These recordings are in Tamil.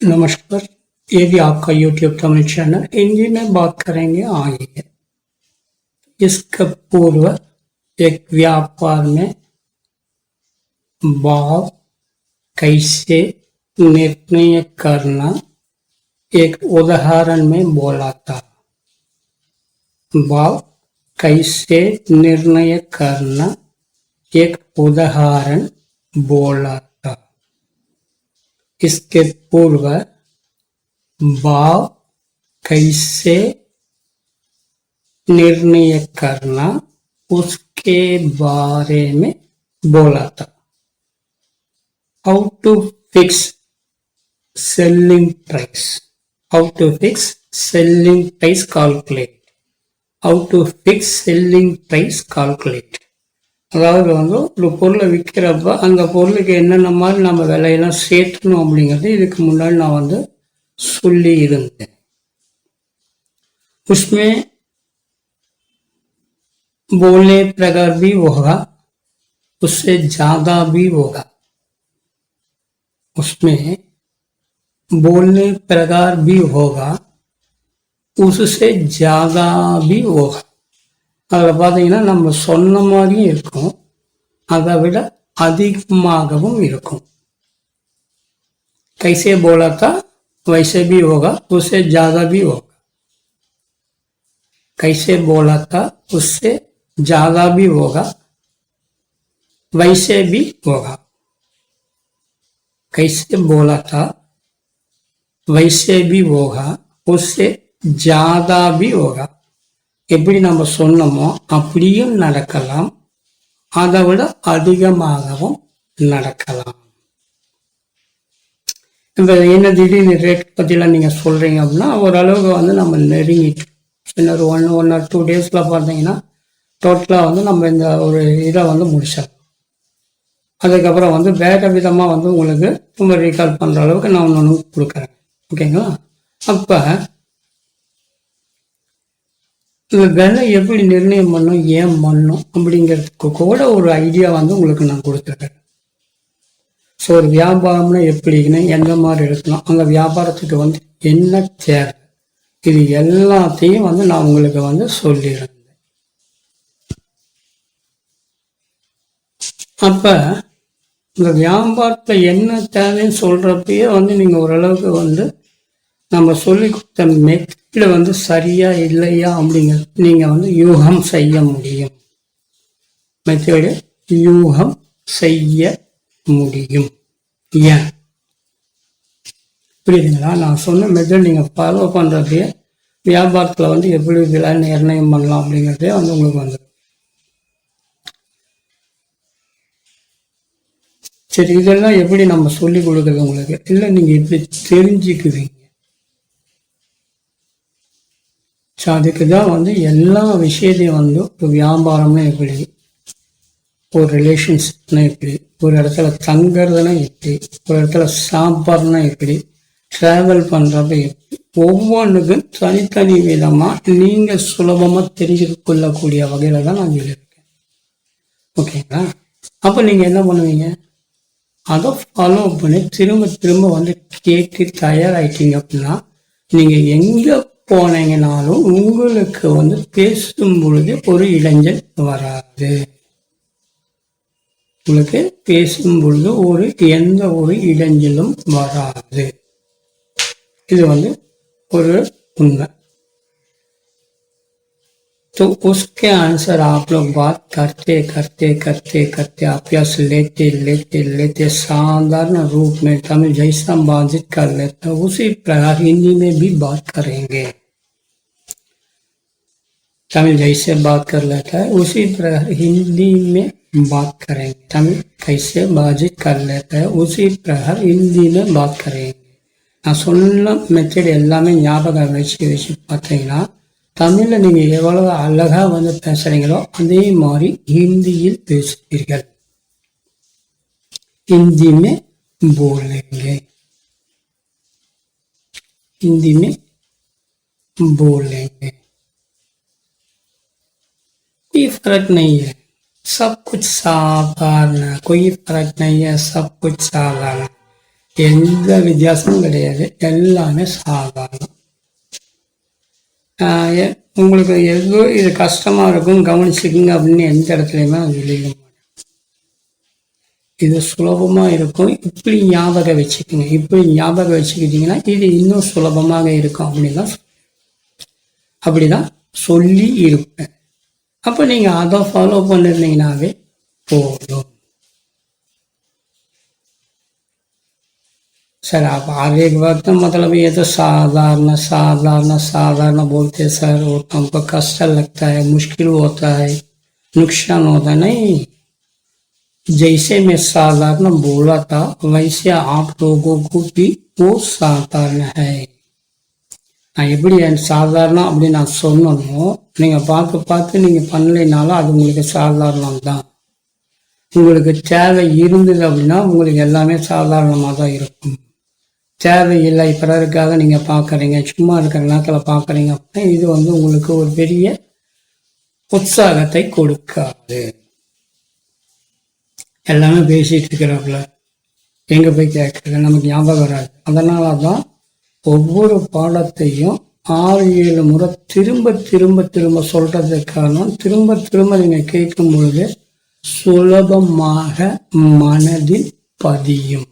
नमस्कार, ये भी आपका YouTube तमिल चैनल हिंदी में बात करेंगे आइए इसके पूर्व एक व्यापार में भाव कैसे निर्णय करना एक उदाहरण में बोला था। भाव कैसे निर्णय करना एक उदाहरण बोला इसके पूर्व भाव कैसे निर्णय करना उसके बारे में बोला था। How to fix selling price how to fix selling price calculate how to fix selling price calculate அதாவது வந்து ஒரு பொருளை விற்கிறப்ப அந்த பொருளுக்கு என்னென்ன மாதிரி நம்ம விலையெல்லாம் சேர்த்தணும் அப்படிங்கிறது இதுக்கு முன்னாடி நான் வந்து சொல்லி இருந்தேன் उसमें बोलने प्रकार भी होगा उससे ज्यादा भी होगा उसमें बोलने प्रकार भी होगा उससे ज्यादा भी होगा அதில் பார்த்தீங்கன்னா நம்ம சொன்ன மாதிரியும் இருக்கும் அதை விட அதிகமாகவும் இருக்கும் कैसे बोला था वैसे भी होगा उससे ज्यादा भी होगा कैसे बोला था उससे ज्यादा भी होगा वैसे भी होगा कैसे बोला था वैसे भी होगा उससे ज्यादा भी होगा எப்படி நம்ம சொன்னோமோ அப்படியும் நடக்கலாம். அதை விட அதிகமாகவும் நடக்கலாம். இப்போ என்ன திடீர்னு ரேட் பற்றிலாம் நீங்கள் சொல்கிறீங்க அப்படின்னா ஓரளவுக்கு வந்து நம்ம நெருங்கிட்டு இன்னொரு ஒன் ஒன் ஆர் டூ டேஸில் பார்த்தீங்கன்னா டோட்டலாக வந்து நம்ம இந்த ஒரு இதை வந்து முடிச்சிடலாம். அதுக்கப்புறம் வந்து வேறு விதமாக வந்து உங்களுக்கு ரொம்ப ரீகால் பண்ணுற அளவுக்கு நான் ஒன்று ஒன்று கொடுக்குறேன் ஓகேங்களா அப்போ விலை எப்படி நிர்ணயம் பண்ணும் ஏன் பண்ணும் அப்படிங்கிறதுக்கு கூட ஒரு ஐடியா வந்து உங்களுக்கு நான் கொடுத்துருக்கேன். ஸோ ஒரு வியாபாரம்னா எப்படின்னு எந்த மாதிரி இருக்கணும் அந்த வியாபாரத்துக்கு வந்து என்ன தேவை இது எல்லாத்தையும் வந்து நான் உங்களுக்கு வந்து சொல்லிடுறேன். அப்போ இந்த வியாபாரத்தில் என்ன தேவைன்னு சொல்கிறப்பயே வந்து நீங்கள் ஓரளவுக்கு வந்து நம்ம சொல்லி கொடுத்த இது வந்து சரியா இல்லையா அப்படிங்கிறது நீங்க வந்து யூகம் செய்ய முடியும். மெத்தடு யூகம் செய்ய முடியும். ஏன்? புரியுதுங்களா? நான் சொன்ன மெத்தட் நீங்க ஃபாலோ பண்ணுறதே வியாபாரத்துல வந்து எப்படி விலை நிர்ணயம் பண்ணலாம் அப்படிங்கிறதே வந்து உங்களுக்கு வந்து சரி இதெல்லாம் எப்படி நம்ம சொல்லிக் கொடுக்குறது உங்களுக்கு? இல்லை நீங்க எப்படி தெரிஞ்சுக்குவீங்க? ஸோ அதுக்கு தான் வந்து எல்லா விஷயத்தையும் வந்து ஒரு வியாபாரம்னா எப்படி ஒரு ரிலேஷன்ஷிப்னா எப்படி ஒரு இடத்துல தங்குறதுனா எப்படி ஒரு இடத்துல சாப்பாடுனா எப்படி ட்ராவல் பண்ணுறப்ப எப்படி ஒவ்வொன்றுக்கும் தனித்தனி விதமாக நீங்கள் சுலபமாக தெரிஞ்சு கொள்ளக்கூடிய வகையில் தான் நான் சொல்லியிருக்கேன் ஓகேங்களா அப்போ நீங்கள் என்ன பண்ணுவீங்க? அதை ஃபாலோ பண்ணி திரும்ப திரும்ப வந்து கேட்டு தயாராகிட்டீங்க அப்படின்னா நீங்கள் எங்கே போனீங்கனாலும் உங்களுக்கு வந்து பேசும் பொழுது ஒரு இளைஞர் வராது உங்களுக்கு பேசும் பொழுது ஒரு எந்த ஒரு இடைஞ்சலும் வராது இது வந்து ஒரு உண்மை तो उसके आंसर आप लोग बात करते करते करते करते अभ्यास लेते लेते लेते साधारण रूप में तमिल जैसा बातचीत कर लेते उसी प्रकार हिंदी में भी बात करेंगे तमिल जैसे बात कर लेता है उसी प्रकार हिंदी में बात करेंगे तमिल कैसे बातचीत कर लेता है उसी प्रकार हिंदी में बात करेंगे நான் சொன்ன மெத்தட் எல்லாமே ஞாபகம் வச்சு வச்சு பார்த்தீங்கன்னா தமிழில் நீங்கள் எவ்வளவு அழகாக வந்து பேசுகிறீங்களோ அதே மாதிரி ஹிந்தியில் பேசுவீர்கள் हिंदी में बोलेंगे हिंदी में बोलेंगे कोई फर्क नहीं है सब कुछ साधारण है कोई फर्क नहीं है सब कुछ साधारण है எந்த வித்தியாசமும் கிடையாது எல்லாமே சாதாரணம் ஆஹ் எ- உங்களுக்கு எதோ இது கஷ்டமா இருக்கும் கவனிச்சுக்குங்க அப்படின்னு எந்த இடத்துலையுமே நான் சொல்லிக்க மாட்டேன் இது சுலபமா இருக்கும் இப்படி ஞாபகம் வச்சுக்கோங்க இப்படி ஞாபகம் வச்சுக்கிட்டீங்கன்னா இது இன்னும் சுலபமாக இருக்கும் அப்படின்னு தான் அப்படிதான் சொல்லி இருப்பேன் அப்போ நீங்கள் அதை ஃபாலோ பண்ணிருந்தீங்கன்னாவே போதும் सर आप आगे एक वक्त मतलब ये तो साधारण साधारण साधारण बोलते सर वो हमको कष्ट लगता है मुश्किल होता है नुकसान होता है नहीं जैसे मैं साधारण बोला था वैसे आप लोगों को भी वो साधारण है நான் எப்படி என் சாதாரணம் அப்படின்னு நான் சொன்னனோ நீங்கள் பார்த்து பார்த்து நீங்கள் பண்ணலைனாலும் அது உங்களுக்கு சாதாரணம் தான். உங்களுக்கு தேவை இருந்தது அப்படின்னா உங்களுக்கு எல்லாமே சாதாரணமாக தான் இருக்கும். தேவையில்லை பிறருக்காக நீங்கள் பார்க்குறீங்க சும்மா இருக்கிற நேரத்தில் பார்க்குறீங்க அப்படின்னா இது வந்து உங்களுக்கு ஒரு பெரிய உற்சாகத்தை கொடுக்காது. எல்லாமே பேசிட்டு இருக்கிறாப்புல. எங்கே போய் கேட்குறது நமக்கு ஞாபகம் வராது. அதனால தான் ஒவ்வொரு பாடத்தையும் ஆறு ஏழு முறை திரும்ப திரும்ப திரும்ப சொல்றதுக்கான திரும்ப திரும்ப நீங்கள் கேட்கும் பொழுது சுலபமாக மனதில் பதியும்.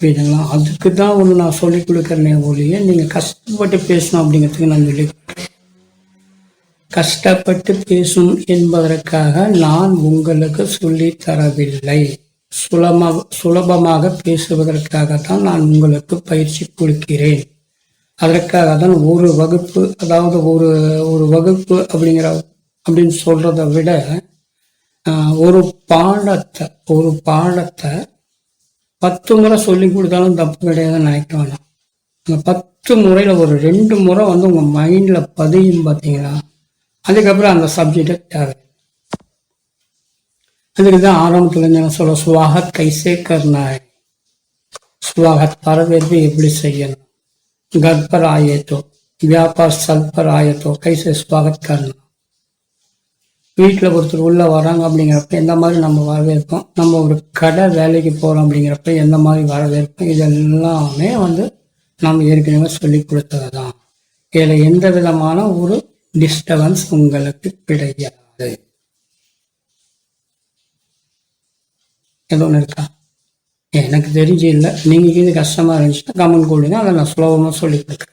புரியுதுங்களா? அதுக்கு தான் ஒன்று நான் சொல்லிக் கொடுக்குறேன் ஒழிய நீங்கள் கஷ்டப்பட்டு பேசணும் அப்படிங்கிறதுக்கு நான் சொல்லி கஷ்டப்பட்டு பேசும் என்பதற்காக நான் உங்களுக்கு சொல்லி தரவில்லை. சுலபமாக சுலபமாக பேசுவதற்காக தான் நான் உங்களுக்கு பயிற்சி கொடுக்கிறேன். அதற்காக தான் ஒரு வகுப்பு அதாவது ஒரு ஒரு வகுப்பு அப்படிங்கிற அப்படின்னு சொல்றதை விட ஒரு பாடத்தை ஒரு பாடத்தை பத்து முறை சொல்லி கொடுத்தாலும் தப்பு கிடையாதுன்னு நினைக்க வேணாம். அந்த பத்து முறையில் ஒரு ரெண்டு முறை வந்து உங்கள் மைண்டில் பதியும் பார்த்தீங்கன்னா அதுக்கப்புறம் அந்த சப்ஜெக்டை தேவை. அதுக்கு தான் ஆரம்பத்தில் நான் சொல்ல சுவாகத் கைசே கர்னாய் சுவாகத் வரவேற்பு எப்படி செய்யணும் घर पर आए तो व्यापार स्थल पर आए तो कैसे स्वागत करना வீட்டில் ஒருத்தர் உள்ளே வராங்க அப்படிங்கிறப்ப எந்த மாதிரி நம்ம வரவேற்போம் நம்ம ஒரு கடை வேலைக்கு போகிறோம் அப்படிங்கிறப்ப எந்த மாதிரி வரவேற்போம் இது எல்லாமே வந்து நம்ம ஏற்கனவே சொல்லி கொடுத்தது தான் இதில் எந்த விதமான ஒரு டிஸ்டர்பன்ஸ் உங்களுக்கு கிடையாது எது ஒன்று இருக்கா எனக்கு தெரிஞ்சு இல்லை நீங்கள் இது கஷ்டமாக இருந்துச்சுன்னா கமெண்ட் கொடுங்க அதை நான் சுலபமாக சொல்லி கொடுக்குறேன்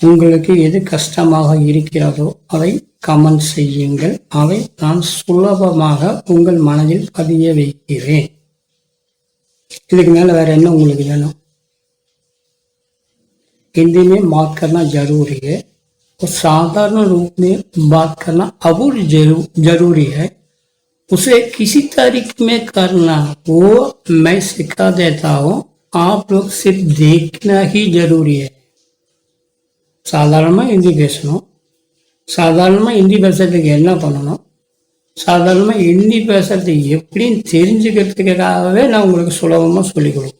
உங்களுக்கு எது கஷ்டமாக இருக்கிறதோ அதை கமெண்ட் செய்யுங்கள் அதை நான் சுலபமாக உங்கள் மனதில் பதிய வைக்கிறேன் இதுக்கு மேலே வேற என்ன உங்களுக்கு வேணும் हिंदी में बात करना जरूरी है और साधारण रूप में बात करना अबूर जरू, जरूरी है उसे किसी तारीख में करना वो मैं सिखा देता हूँ आप लोग सिर्फ देखना ही जरूरी है சாதாரணமாக ஹிந்தி பேசணும் சாதாரணமாக ஹிந்தி பேசுறதுக்கு என்ன பண்ணணும் சாதாரணமாக ஹிந்தி பேசுறது எப்படின்னு தெரிஞ்சுக்கிறதுக்காகவே நான் உங்களுக்கு சுலபமாக சொல்லிக் கொடுப்பேன்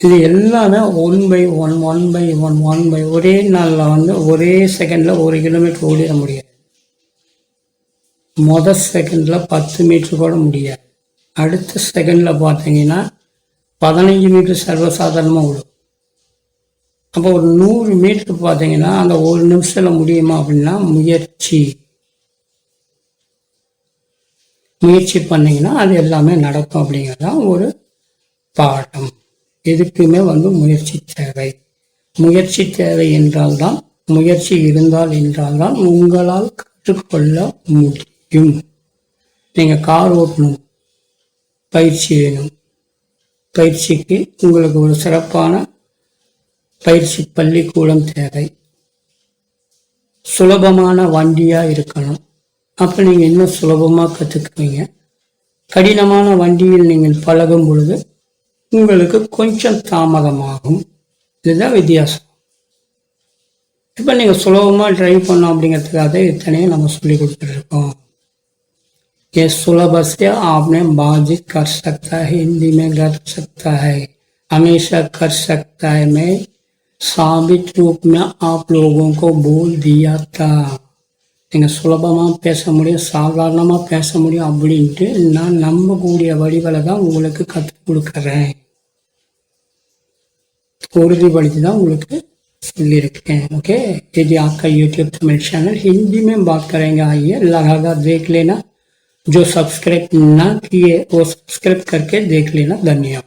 இது எல்லாமே one by one one by one one by ஒரே நாளில் வந்து ஒரே செகண்டில் ஒரு கிலோமீட்டர் ஓடிட முடியாது. மொதல் செகண்டில் பத்து மீட்டர் கூட முடியாது. அடுத்த செகண்டில் பார்த்தீங்கன்னா பதினஞ்சு மீட்டர் சர்வசாதாரணமாக விடும் அப்போ ஒரு நூறு மீட்ரு பார்த்தீங்கன்னா அந்த ஒரு நிமிஷத்தில் முடியுமா அப்படின்னா முயற்சி. முயற்சி பண்ணீங்கன்னா அது எல்லாமே நடக்கும் அப்படிங்கிறது தான் ஒரு பாடம். எதுக்குமே வந்து முயற்சி தேவை. முயற்சி தேவை என்றால்தான் முயற்சி இருந்தால் என்றால்தான் உங்களால் கற்றுக்கொள்ள முடியும். நீங்கள் கார் ஓட்டணும் பயிற்சி வேணும். பயிற்சிக்கு உங்களுக்கு ஒரு சிறப்பான பயிற்சி பள்ளிக்கூடம் தேவை. சுலபமான வண்டியாக இருக்கணும். அப்போ நீங்கள் இன்னும் சுலபமாக கற்றுக்குவீங்க கடினமான வண்டியில் நீங்கள் பழகும் பொழுது உங்களுக்கு கொஞ்சம் தாமதமாகும் இதுதான் வித்தியாசம் இப்போ நீங்கள் சுலபமாக ட்ரைவ் பண்ணோம் அப்படிங்கிறதுக்காக இத்தனையும் நம்ம சொல்லி கொடுத்துட்ருக்கோம் ये सुलभ से आपने बातचीत कर सकता है हिंदी में कर सकता है हमेशा कर सकता है मैं साबित रूप में आप लोगों को बोल दिया था நீங்கள் சுலபமாக பேச முடியும் சாதாரணமாக பேச முடியும் அப்படின்ட்டு நான் நம்பக்கூடிய வழிகளை தான் உங்களுக்கு கற்றுக் கொடுக்குறேன் उर्दूबढ़ी தான் உங்களுக்கு சொல்லியிருக்கேன் ओके ये जी आपका यूट्यूब तमिल चैनल हिंदी में बात करेंगे आइए लगाकर देख लेना जो सब्सक्राइब ना किए वो सब्सक्राइब करके देख लेना धन्यवाद